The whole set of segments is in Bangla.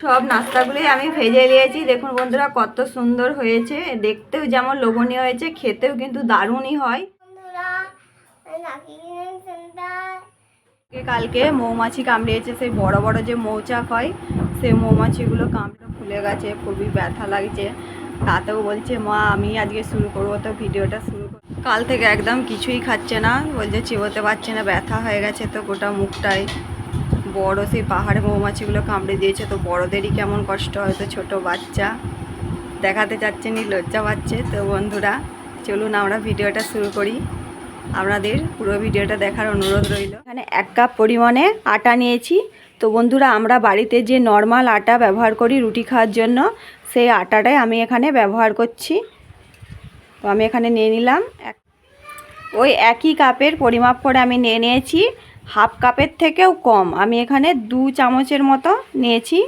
সব নাস্তাগুলোই আমি ভেজে নিয়েছি। দেখুন বন্ধুরা কত সুন্দর হয়েছে। দেখতেও যেমন লোভনীয় হয়েছে খেতেও কিন্তু দারুণই হয়। কালকে মৌমাছি কামড়িয়েছে সেই বড় বড় যে মৌচাক হয় সেই মৌমাছিগুলো কামড়ে ফুলে গেছে খুবই ব্যথা লাগছে। তাতেও বলছে মা আমি আজকে শুরু করব তো ভিডিওটা শুরু করব কাল থেকে একদম কিছুই খাচ্ছে না। বলছে চিবোতে পারছে না ব্যথা হয়ে গেছে তো গোটা মুখটাই। বড় সেই পাহাড়ে মৌমাছিগুলো কামড়ে দিয়েছে, তো বড়দেরই কেমন কষ্ট হয়তো ছোট বাচ্চা। দেখাতে চাচ্ছে নি, লজ্জা পাচ্ছে। তো বন্ধুরা, চলুন আমরা ভিডিওটা শুরু করি। আপনাদের পুরো ভিডিওটা দেখার অনুরোধ রইল। এখানে এক কাপ পরিমাণে আটা নিয়েছি। তো বন্ধুরা, আমরা বাড়িতে যে নর্মাল আটা ব্যবহার করি রুটি খাওয়ার জন্য, সেই আটাটাই আমি এখানে ব্যবহার করছি। তো আমি এখানে নিয়ে নিলাম। ওই একই কাপের পরিমাপ করে আমি নিয়ে নিয়েছি। হাফ কাপের থেকেও কম। আমি এখানে দু চামচের মতো নিয়েছি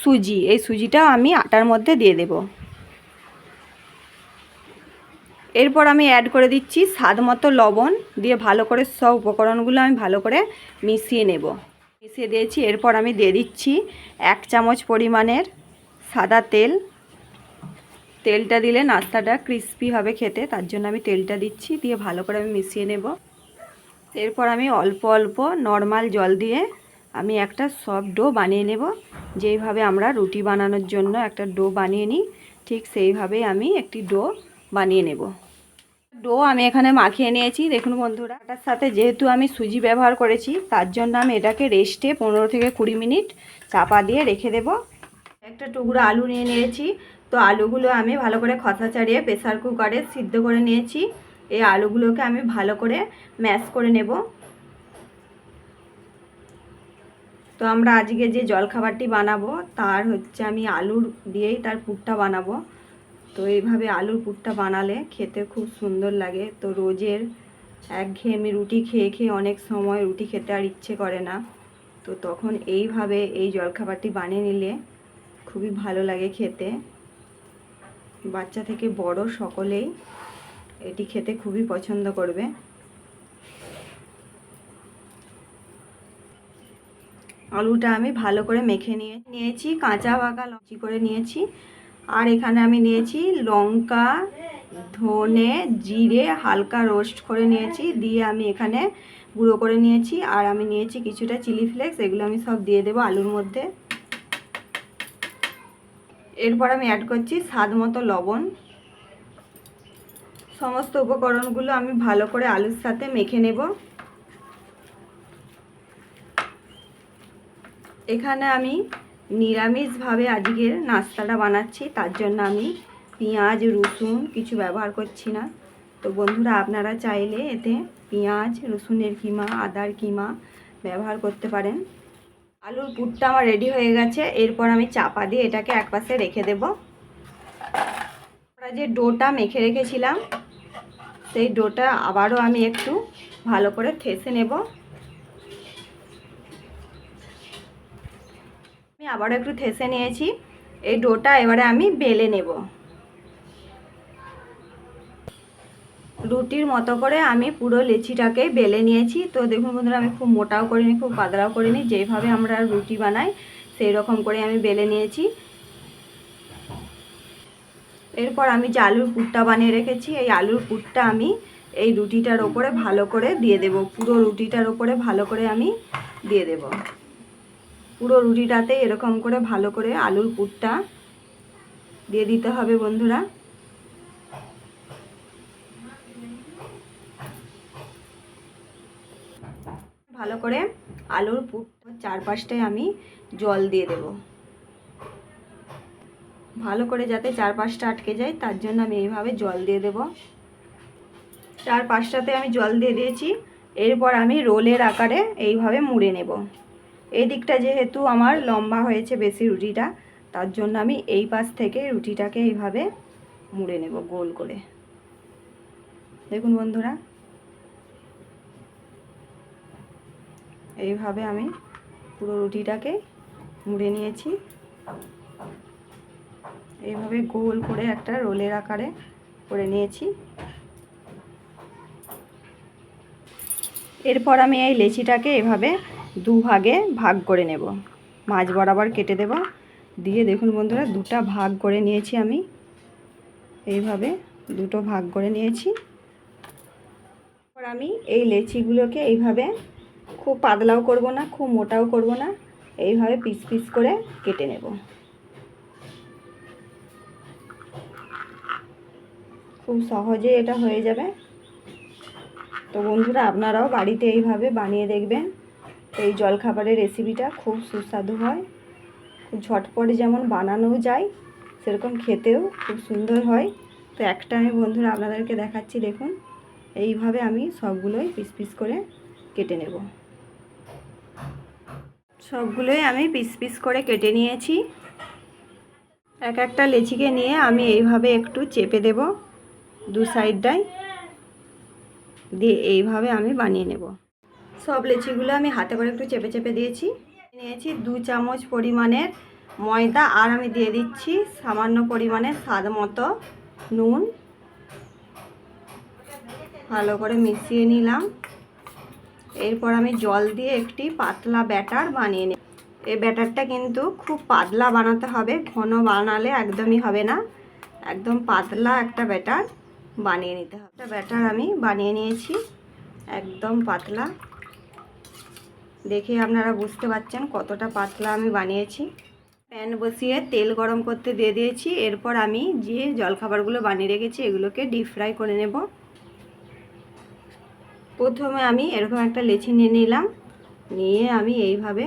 সুজি। এই সুজিটাও আমি আটার মধ্যে দিয়ে দেবো। এরপর আমি অ্যাড করে দিচ্ছি স্বাদ মতো লবণ। দিয়ে ভালো করে সব উপকরণগুলো আমি ভালো করে মিশিয়ে নেব। মিশিয়ে দিয়েছি। এরপর আমি দিয়ে দিচ্ছি এক চামচ পরিমাণের সাদা তেল। তেলটা দিলে নাস্তাটা ক্রিস্পি হবে খেতে। তার জন্য আমি তেলটা দিচ্ছি। দিয়ে ভালো করে আমি মিশিয়ে নেব। এরপর আমি অল্প অল্প নর্মাল জল দিয়ে আমি একটা সফট ডো বানিয়ে নেব। যেইভাবে আমরা রুটি বানানোর জন্য একটা ডো বানিয়ে নিই, ঠিক সেইভাবেই আমি একটি ডো বানিয়ে নেব। ডো আমি এখানে মাখিয়ে নিয়েছি। দেখুন বন্ধুরা, এটার সাথে যেহেতু আমি সুজি ব্যবহার করেছি, তার জন্য আমি এটাকে রেস্টে পনেরো থেকে কুড়ি মিনিট চাপা দিয়ে রেখে দেব। একটা টুকরো আলু নিয়ে নিয়েছি। তো আলুগুলো আমি ভালো করে খসা ছাড়িয়ে প্রেসার কুকারে সিদ্ধ করে নিয়েছি। এই আলুগুলোকে আমি ভালো করে ম্যাশ করে নেব। তো আমরা আজকে যে জলখাবারটি বানাবো, তার হচ্ছে আমি আলুর দিয়েই তার পুরটা বানাবো। তো এইভাবে আলুর পুরটা বানালে খেতে খুব সুন্দর লাগে। তো রোজের একঘেয়েমি রুটি খেয়ে খেয়ে অনেক সময় রুটি খেতে আর ইচ্ছে করে না। তো তখন এইভাবে এই জলখাবারটি বানিয়ে নিলে খুবই ভালো লাগে খেতে। বাচ্চা থেকে বড় সকলেই এটি খেতে খুবই পছন্দ করবে। আলুটা আমি ভালো করে মেখে নিয়ে নিয়েছি, কাঁচা পাকা লচি করে নিয়েছি। আর এখানে আমি নিয়েছি লঙ্কা, ধনে, জিরে, হালকা রোস্ট করে নিয়েছি। দিয়ে আমি এখানে গুঁড়ো করে নিয়েছি। আর আমি নিয়েছি কিছুটা চিলি ফ্লেক্স, এগুলো আমি সব দিয়ে দেবো আলুর মধ্যে। এরপর আমি অ্যাড করছি স্বাদ মতো লবণ। সমস্ত উপকরণগুলো আমি ভালো করে আলুর সাথে মেখে নেব। এখানে আমি নিরামিষভাবে আজকের নাস্তাটা বানাচ্ছি, তার জন্য আমি পেঁয়াজ, রসুন কিছু ব্যবহার করছি না। তো বন্ধুরা, আপনারা চাইলে এতে পেঁয়াজ, রসুনের কিমা, আদার কিমা ব্যবহার করতে পারেন। আলুর পুরটা আমার রেডি হয়ে গেছে, এরপর আমি চাপা দিয়ে এটাকে একপাশে রেখে দেব। আমরা যে ডোটা মেখে রেখেছিলাম সেই ডোটা আবারও আমি একটু ভালো করে থেসে নেব। আমি আবারও একটু থেসে নিয়েছি। এই ডোটা এবারে আমি বেলে নেব। রুটির মতো করে আমি পুরো লেচিটাকে বেলে নিয়েছি। তো দেখুন বন্ধুরা, আমি খুব মোটাও করিনি, খুব পাতলাও করিনি। যেভাবে আমরা রুটি বানাই সেই রকম করে আমি বেলে নিয়েছি। এরপর আমি যে আলুর পুরটা বানিয়ে রেখেছি, এই আলুর পুরটা আমি এই রুটিটার ওপরে ভালো করে দিয়ে দেব। পুরো রুটিটার ওপরে ভালো করে আমি দিয়ে দেব। পুরো রুটিটাতে এরকম করে ভালো করে আলুর পুরটা দিয়ে দিতে হবে বন্ধুরা। ভালো করে আলুর পুর চারপাশটায় আমি জল দিয়ে দেব। ভালো করে যাতে চারপাশটা আটকে যায়, তার জন্য আমি এইভাবে জল দিয়ে দেব। চার পাঁচটাতে আমি জল দিয়ে দিয়েছি। এরপর আমি রোলের আকারে এইভাবে মুড়ে নেব। এই দিকটা যেহেতু আমার লম্বা হয়েছে বেশি রুটিটা, তার জন্য আমি এই পাশ থেকে রুটিটাকে এইভাবে মুড়ে নেব গোল করে। দেখুন বন্ধুরা, এইভাবে আমি পুরো রুটিটাকে মুড়ে নিয়েছি। এইভাবে গোল করে একটা রোলের আকারে করে নিয়েছি। এরপর আমি এই লেচিটাকে এভাবে দু ভাগে ভাগ করে নেব। মাছ বরাবর কেটে দেব। দিয়ে দেখুন বন্ধুরা, দুটা ভাগ করে নিয়েছি আমি। এইভাবে দুটো ভাগ করে নিয়েছি। আমি এই লেচিগুলোকে এইভাবে খুব পাতলাও করব না, খুব মোটাও করব না। এইভাবে পিস পিস করে কেটে নেব। খুব সহজে এটা হয়ে যাবে। তো বন্ধুরা, আপনারাও বাড়িতে এইভাবে বানিয়ে দেখবেন। এই জলখাবারের রেসিপিটা খুব সুস্বাদু হয়। খুব ঝটপটে যেমন বানানোও যায়, সেরকম খেতেও খুব সুন্দর হয়। তো একটা আমি বন্ধুরা আপনাদেরকে দেখাচ্ছি, দেখুন। এইভাবে আমি সবগুলোই পিস পিস করে কেটে নেব। সবগুলোই আমি পিস পিস করে কেটে নিয়েছি। এক একটা লেচিকে নিয়ে আমি এইভাবে একটু চেপে দেব। দু সাইডটায় দিয়ে এইভাবে আমি বানিয়ে নেব। সব লেচিগুলো আমি হাতে করে একটু চেপে চেপে দিয়েছি। নিয়েছি দু চামচ পরিমাণের ময়দা আর আমি দিয়ে দিচ্ছি সামান্য পরিমাণে স্বাদ মতো নুন। ভালো করে মিশিয়ে নিলাম। এরপর আমি জল দিয়ে একটি পাতলা ব্যাটার বানিয়ে নিই এই ব্যাটারটা কিন্তু খুব পাতলা বানাতে হবে, ঘন বানালে একদমই হবে না। একদম পাতলা একটা ব্যাটার। বানিয়ে নিতে হবে। একটা ব্যাটার আমি বানিয়ে নিয়েছি, একদম পাতলা। দেখে আপনারা বুঝতে পারছেন কতটা পাতলা আমি বানিয়েছি। প্যান বসিয়ে তেল গরম করতে দিয়ে দিয়েছি, এরপর আমি যে জলখাবারগুলো বানিয়ে রেখেছি এগুলোকে ডিপ ফ্রাই করে নেব। প্রথমে আমি এরকম একটা লেচি নিয়ে নিলাম, নিয়ে আমি এইভাবে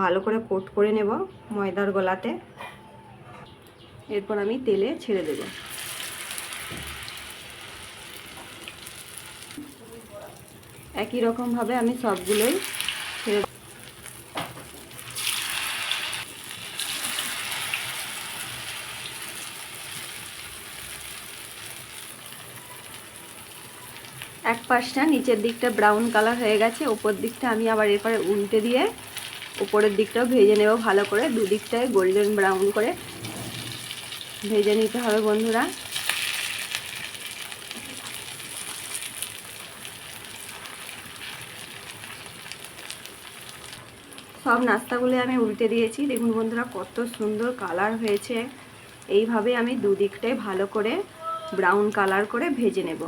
ভালো করে কোট করে নেব ময়দার গোলাতে। এরপর আমি তেলে ছেড়ে দেব। একই রকমভাবে আমি সবগুলোই এক পাশটা নিচের দিকটা ব্রাউন কালার হয়ে গেছে, ওপর দিকটা আমি আবার এরপরে উল্টে দিয়ে উপরের দিকটাও ভেজে নেব ভালো করে, দুদিকটায় গোল্ডেন ব্রাউন করে ভেজে নিতে হবে বন্ধুরা। সব নাস্তাগুলো আমি উল্টে দিয়েছি। দেখুন বন্ধুরা, কত সুন্দর কালার হয়েছে। এইভাবে আমি দুদিকটাই ভালো করে ব্রাউন কালার করে ভেজে নেব।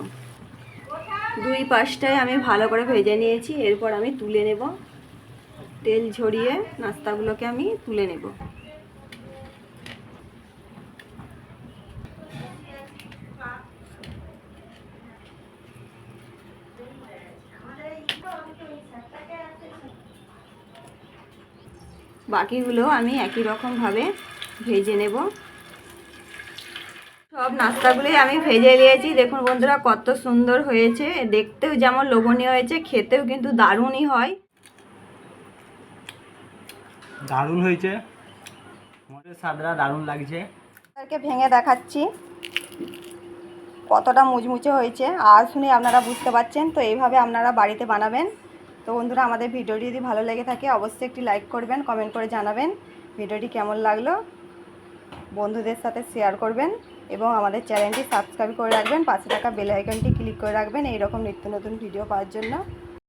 দুই পাশটায় আমি ভালো করে ভেজে নিয়েছি। এরপর আমি তুলে নেব। তেল ঝরিয়ে নাস্তাগুলোকে আমি তুলে নেব। বাকিগুলো আমি একই রকমভাবে ভেজে নেব। সব নাস্তাগুলোই আমি ভেজে নিয়েছি। দেখুন বন্ধুরা কত সুন্দর হয়েছে। দেখতেও যেমন লোভনীয় হয়েছে খেতেও কিন্তু দারুণই হয়। দারুণ হয়েছে। স্বাদরা দারুণ লাগছে। আপনাদেরকে ভেঙে দেখাচ্ছি। কতটা মুচমুচে হয়েছে। আর শুনে আপনারা বুঝতে পারছেন তো এইভাবে আপনারা বাড়িতে বানাবেন। তো বন্ধুরা, আমাদের ভিডিওটি যদি ভালো লেগে থাকে, অবশ্যই একটি লাইক করবেন, কমেন্ট করে জানাবেন ভিডিওটি কেমন লাগল। বন্ধুদের সাথে শেয়ার করবেন এবং আমাদের চ্যানেলটি সাবস্ক্রাইব করে রাখবেন, পাশে থাকা বেল আইকনটি ক্লিক করে রাখবেন, এইরকম নিত্য নতুন ভিডিও পাওয়ার জন্য।